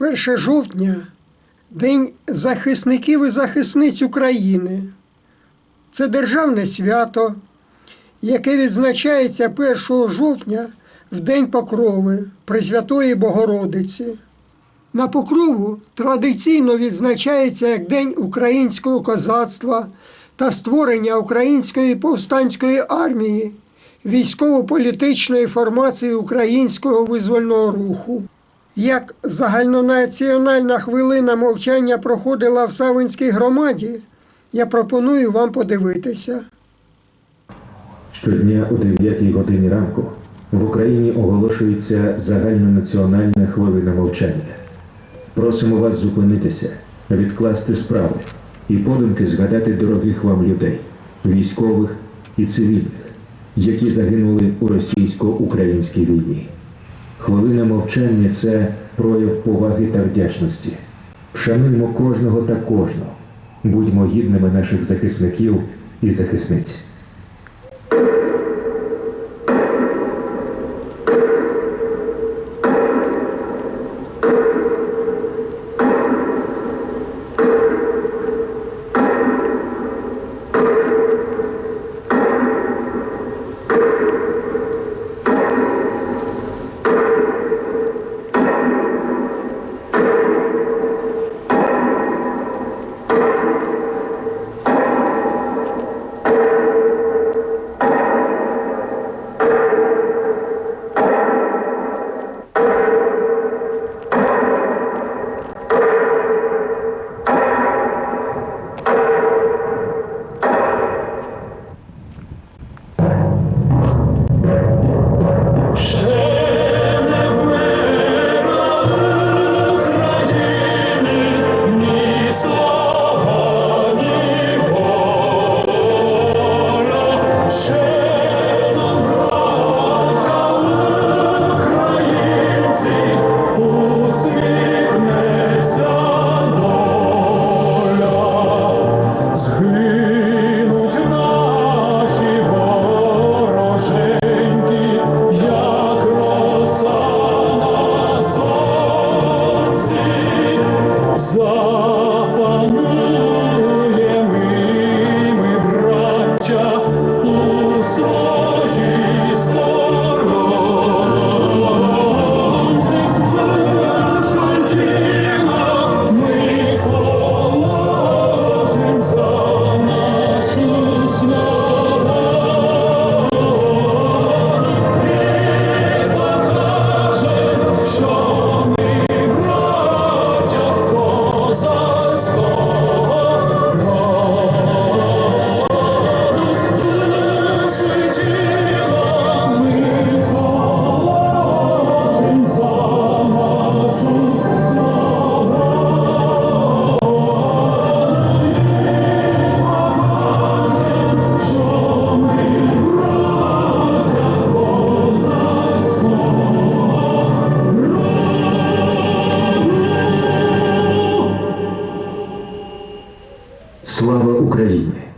1 жовтня День захисників і захисниць України. Це державне свято, яке відзначається 1 жовтня в День Покрови Пресвятої Богородиці. На покрову традиційно відзначається як День українського козацтва та створення Української повстанської армії, військово-політичної формації українського визвольного руху. Як загальнонаціональна хвилина мовчання проходила в Савинській громаді, я пропоную вам подивитися. Щодня о 9 годині ранку в Україні оголошується загальнонаціональна хвилина мовчання. Просимо вас зупинитися, відкласти справи і подумки згадати дорогих вам людей, військових і цивільних, які загинули у російсько-українській війні. Хвилина мовчання це прояв поваги та вдячності. Вшануймо кожного та кожного, будьмо гідними наших захисників і захисниць. Слава Україні!